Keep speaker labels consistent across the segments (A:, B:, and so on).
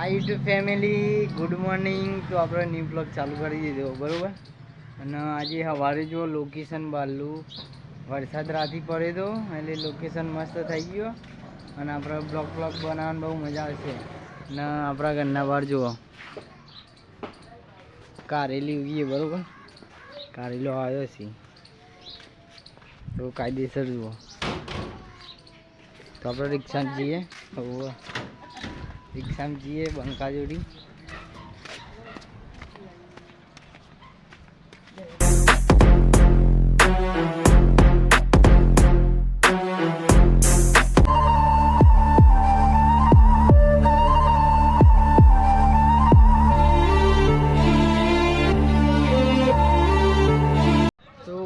A: આ YouTube family good morning તો આપણે ન્યૂ બ્લોગ ચાલુ કરી દીધો, બરાબર? અને આજે સવારે જો લોકેશન બારલું વરસાદ રાતી પડે તો, એટલે લોકેશન મસ્ત થઈ ગયો. અને આપણે બ્લોગ બ્લોગ બનાવવાની બહુ મજા આવશે. અને આપણા ઘરના બહાર જુઓ. કારેલી ઉગીએ બરાબર? કારેલો આવ્યો છે. તો કાયદેસર જુઓ. તો આપણે રિક્ષા જઈએ. હવે. રિક્ષામાં જઈએ બંકા જોડી.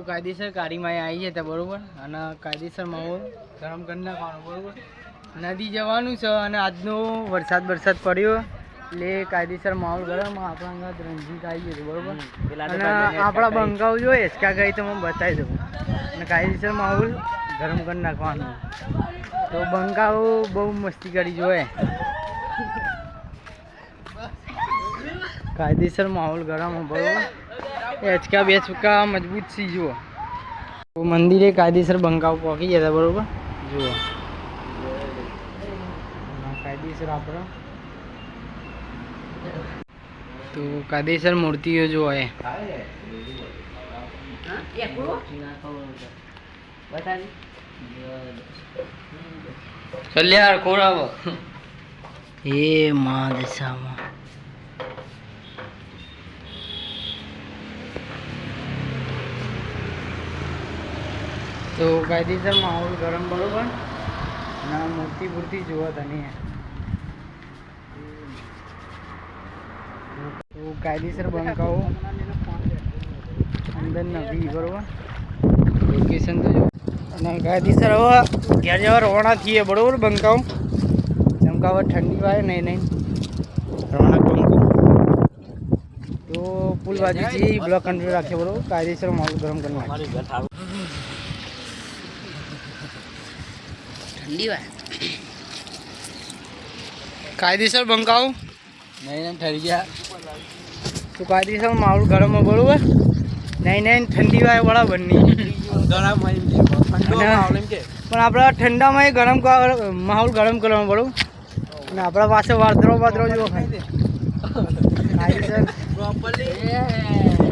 A: કાયદેસર ગાડીમાં આવી છે ત્યાં બરોબર? અને કાયદેસર માહોલ ગરમ કરી નાખવાનું, બરોબર? નદી જવાનું છે અને આજનો વરસાદ વરસાદ પડ્યો. એટલે કાયદેસર માહોલ ગરમ આપણા અંગત રંજીત આવી ગયો બરોબર? અને આપણા બંગાવ જો એસકા ગઈ તો હું બતાવી દઉં. અને કાયદેસર માહોલ ગરમ કરી નાખવાનો. તો બંગાવ બહુ મસ્તી કરી જોએ કાયદેસર માહોલ ગરમ બરોબર? એચકા બેચકા મજબૂત સી જુઓ. તો મંદિરે કાયદેસર બંગાવ પહોંચી જતા બરોબર? જુઓ. કાયદેસર આપણો તો કાયદેસર મૂર્તિઓ જો હે
B: કલ્યાણ ખોરાવો.
A: એ મા દશામાં તો કાયદેસર માહોલ ગરમ બરોબર? ના મૂર્તિ પૂર્તિ જોવા તને તો કાયદેસર બંકાઓ. અંદર નથી બરોબર? લોકેશન તો જો. અને કાયદેસર હવે ઘેર જવા રવાના થઈએ બરોબર બંકાઓ? જેમ ઠંડી વાય નહીં નહીં. રવાના બંકો. તો પુલ બાજુ એ બ્લોક કંટ્રોલ રાખીએ બરોબર? કાયદેસર માહોલ ગરમ કરી નાખીએ
B: ઠંડી વાય.
A: કાયદેસર બંકાઓ?
B: નહીં નહીં ઠરી ગયા.
A: તો કાયદેસર માહોલ ગરમ હોય. બરોબર નહીં નહીં ઠંડી વાય
B: એમ કે
A: પણ આપણા ઠંડામાં એ ગરમ માહોલ ગરમ કરવાનો પડું અને આપણા પાસે વાદરો વાદળો જેવો કાયદેસર
B: પ્રોપરલી